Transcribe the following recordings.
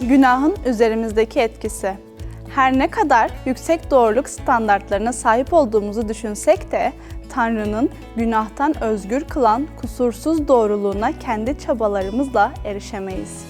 Günahın üzerimizdeki etkisi. Her ne kadar yüksek doğruluk standartlarına sahip olduğumuzu düşünsek de Tanrı'nın günahtan özgür kılan kusursuz doğruluğuna kendi çabalarımızla erişemeyiz.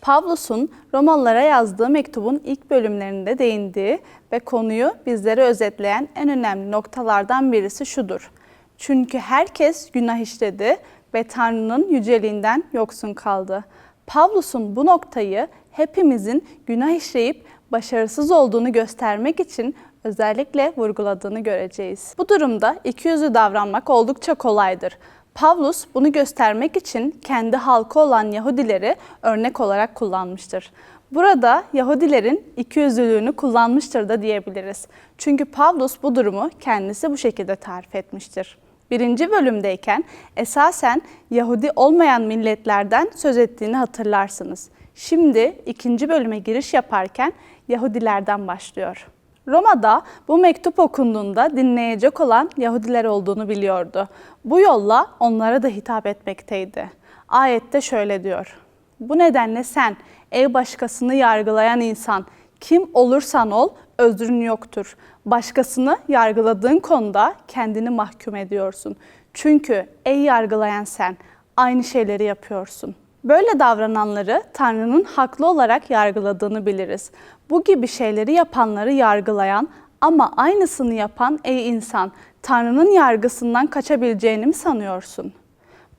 Pavlus'un Romalılara yazdığı mektubun ilk bölümlerinde değindiği ve konuyu bizlere özetleyen en önemli noktalardan birisi şudur. Çünkü herkes günah işledi ve Tanrı'nın yüceliğinden yoksun kaldı. Pavlus'un bu noktayı hepimizin günah işleyip başarısız olduğunu göstermek için özellikle vurguladığını göreceğiz. Bu durumda ikiyüzlü davranmak oldukça kolaydır. Pavlus bunu göstermek için kendi halkı olan Yahudileri örnek olarak kullanmıştır. Burada Yahudilerin ikiyüzlülüğünü kullanmıştır da diyebiliriz. Çünkü Pavlus bu durumu kendisi bu şekilde tarif etmiştir. Birinci bölümdeyken esasen Yahudi olmayan milletlerden söz ettiğini hatırlarsınız. Şimdi ikinci bölüme giriş yaparken Yahudilerden başlıyor. Roma'da bu mektup okunduğunda dinleyecek olan Yahudiler olduğunu biliyordu. Bu yolla onlara da hitap etmekteydi. Ayette şöyle diyor. Bu nedenle sen ey başkasını yargılayan insan kim olursan ol özrün yoktur. Başkasını yargıladığın konuda kendini mahkum ediyorsun. Çünkü ey yargılayan sen aynı şeyleri yapıyorsun. Böyle davrananları Tanrı'nın haklı olarak yargıladığını biliriz. Bu gibi şeyleri yapanları yargılayan ama aynısını yapan ey insan, Tanrı'nın yargısından kaçabileceğini mi sanıyorsun?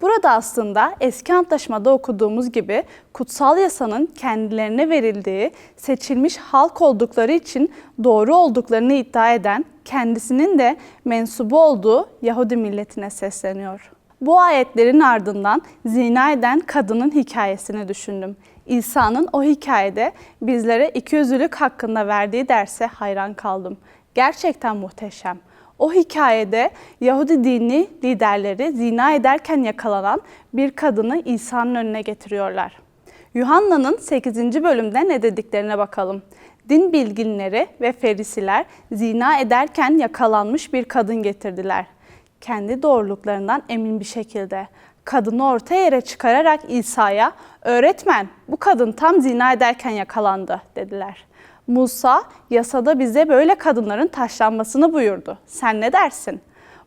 Burada aslında eski antlaşmada okuduğumuz gibi kutsal yasanın kendilerine verildiği, seçilmiş halk oldukları için doğru olduklarını iddia eden, kendisinin de mensubu olduğu Yahudi milletine sesleniyor. Bu ayetlerin ardından zina eden kadının hikayesini düşündüm. İsa'nın o hikayede bizlere ikiyüzlülük hakkında verdiği derse hayran kaldım. Gerçekten muhteşem. O hikayede Yahudi dini liderleri zina ederken yakalanan bir kadını İsa'nın önüne getiriyorlar. Yuhanna'nın 8. bölümde ne dediklerine bakalım. Din bilginleri ve ferisiler zina ederken yakalanmış bir kadın getirdiler. Kendi doğruluklarından emin bir şekilde kadını orta yere çıkararak İsa'ya "Öğretmen, bu kadın tam zina ederken yakalandı." dediler. Musa yasada bize böyle kadınların taşlanmasını buyurdu. Sen ne dersin?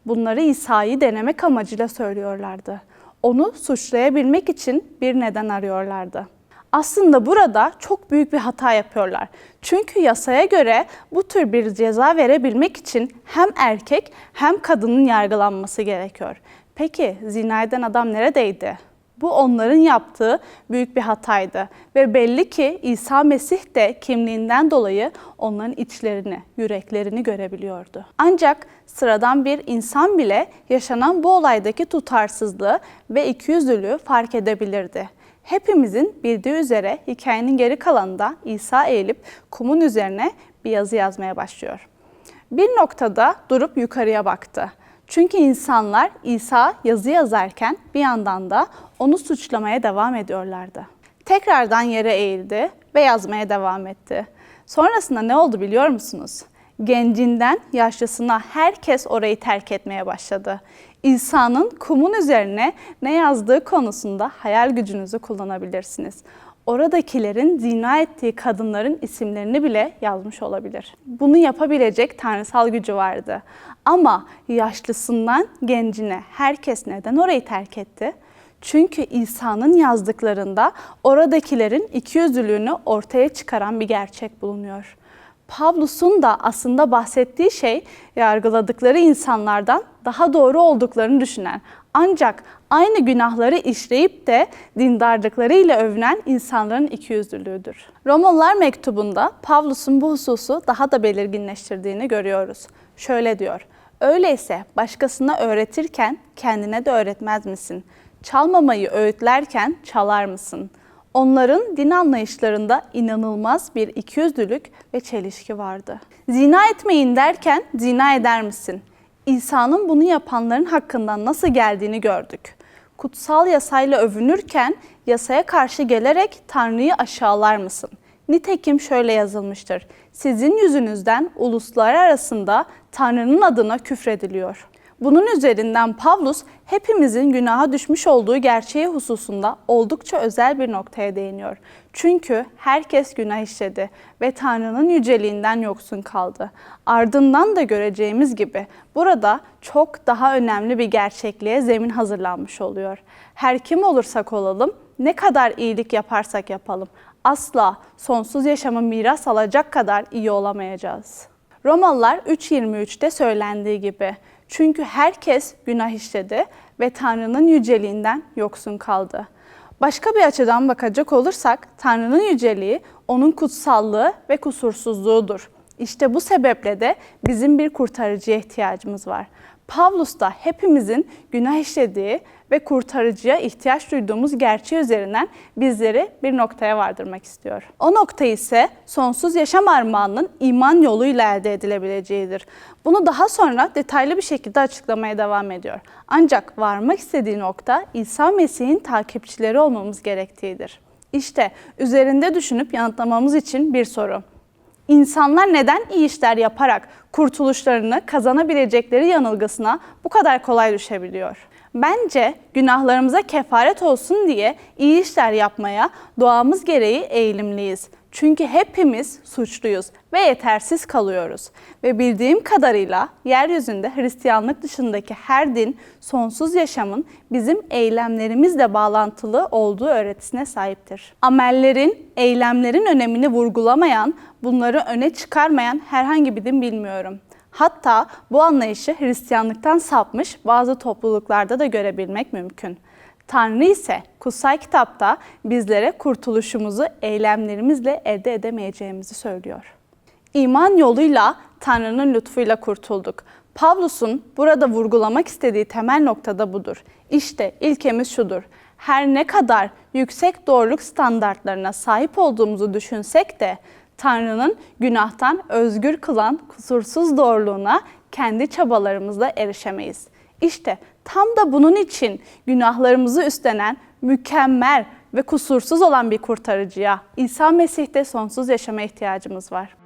Bunları İsa'yı denemek amacıyla söylüyorlardı. Onu suçlayabilmek için bir neden arıyorlardı. Aslında burada çok büyük bir hata yapıyorlar. Çünkü yasaya göre bu tür bir ceza verebilmek için hem erkek hem kadının yargılanması gerekiyor. Peki zina eden adam neredeydi? Bu onların yaptığı büyük bir hataydı ve belli ki İsa Mesih de kimliğinden dolayı onların içlerini, yüreklerini görebiliyordu. Ancak sıradan bir insan bile yaşanan bu olaydaki tutarsızlığı ve ikiyüzlülüğü fark edebilirdi. Hepimizin bildiği üzere hikayenin geri kalanında İsa eğilip kumun üzerine bir yazı yazmaya başlıyor. Bir noktada durup yukarıya baktı. Çünkü insanlar İsa yazı yazarken bir yandan da onu suçlamaya devam ediyorlardı. Tekrardan yere eğildi ve yazmaya devam etti. Sonrasında ne oldu biliyor musunuz? Gencinden yaşlısına herkes orayı terk etmeye başladı. İsa'nın kumun üzerine ne yazdığı konusunda hayal gücünüzü kullanabilirsiniz. Oradakilerin zina ettiği kadınların isimlerini bile yazmış olabilir. Bunu yapabilecek tanrısal gücü vardı. Ama yaşlısından gencine herkes neden orayı terk etti? Çünkü İsa'nın yazdıklarında oradakilerin ikiyüzlülüğünü ortaya çıkaran bir gerçek bulunuyor. Pavlus'un da aslında bahsettiği şey yargıladıkları insanlardan daha doğru olduklarını düşünen ancak aynı günahları işleyip de dindarlıklarıyla övünen insanların ikiyüzlülüğüdür. Romalılar mektubunda Pavlus'un bu hususu daha da belirginleştirdiğini görüyoruz. Şöyle diyor, öyleyse başkasına öğretirken kendine de öğretmez misin? Çalmamayı öğütlerken çalar mısın?'' Onların din anlayışlarında inanılmaz bir ikiyüzlülük ve çelişki vardı. Zina etmeyin derken zina eder misin? İsa'nın bunu yapanların hakkından nasıl geldiğini gördük. Kutsal yasayla övünürken yasaya karşı gelerek Tanrı'yı aşağılar mısın? Nitekim şöyle yazılmıştır. Sizin yüzünüzden uluslar arasında Tanrı'nın adına küfrediliyor. Bunun üzerinden Pavlus hepimizin günaha düşmüş olduğu gerçeği hususunda oldukça özel bir noktaya değiniyor. Çünkü herkes günah işledi ve Tanrı'nın yüceliğinden yoksun kaldı. Ardından da göreceğimiz gibi burada çok daha önemli bir gerçekliğe zemin hazırlanmış oluyor. Her kim olursak olalım, ne kadar iyilik yaparsak yapalım, asla sonsuz yaşamı miras alacak kadar iyi olamayacağız. Romalılar 3.23'te söylendiği gibi çünkü herkes günah işledi ve Tanrı'nın yüceliğinden yoksun kaldı. Başka bir açıdan bakacak olursak Tanrı'nın yüceliği onun kutsallığı ve kusursuzluğudur. İşte bu sebeple de bizim bir kurtarıcıya ihtiyacımız var. Pavlus da hepimizin günah işlediği ve kurtarıcıya ihtiyaç duyduğumuz gerçeği üzerinden bizleri bir noktaya vardırmak istiyor. O nokta ise sonsuz yaşam armağanının iman yoluyla elde edilebileceğidir. Bunu daha sonra detaylı bir şekilde açıklamaya devam ediyor. Ancak varmak istediği nokta İsa Mesih'in takipçileri olmamız gerektiğidir. İşte üzerinde düşünüp yanıtlamamız için bir soru. İnsanlar neden iyi işler yaparak kurtuluşlarını kazanabilecekleri yanılgısına bu kadar kolay düşebiliyor? Bence günahlarımıza kefaret olsun diye iyi işler yapmaya doğamız gereği eğilimliyiz. Çünkü hepimiz suçluyuz ve yetersiz kalıyoruz. Ve bildiğim kadarıyla yeryüzünde Hristiyanlık dışındaki her din sonsuz yaşamın bizim eylemlerimizle bağlantılı olduğu öğretisine sahiptir. Amellerin, eylemlerin önemini vurgulamayan, bunları öne çıkarmayan herhangi bir din bilmiyorum. Hatta bu anlayışı Hristiyanlıktan sapmış bazı topluluklarda da görebilmek mümkün. Tanrı ise kutsal kitapta bizlere kurtuluşumuzu eylemlerimizle elde edemeyeceğimizi söylüyor. İman yoluyla Tanrı'nın lütfuyla kurtulduk. Pavlus'un burada vurgulamak istediği temel nokta da budur. İşte ilkemiz şudur. Her ne kadar yüksek doğruluk standartlarına sahip olduğumuzu düşünsek de Tanrı'nın günahtan özgür kılan kusursuz doğruluğuna kendi çabalarımızla erişemeyiz. İşte tam da bunun için günahlarımızı üstlenen mükemmel ve kusursuz olan bir kurtarıcıya İsa Mesih'te sonsuz yaşama ihtiyacımız var.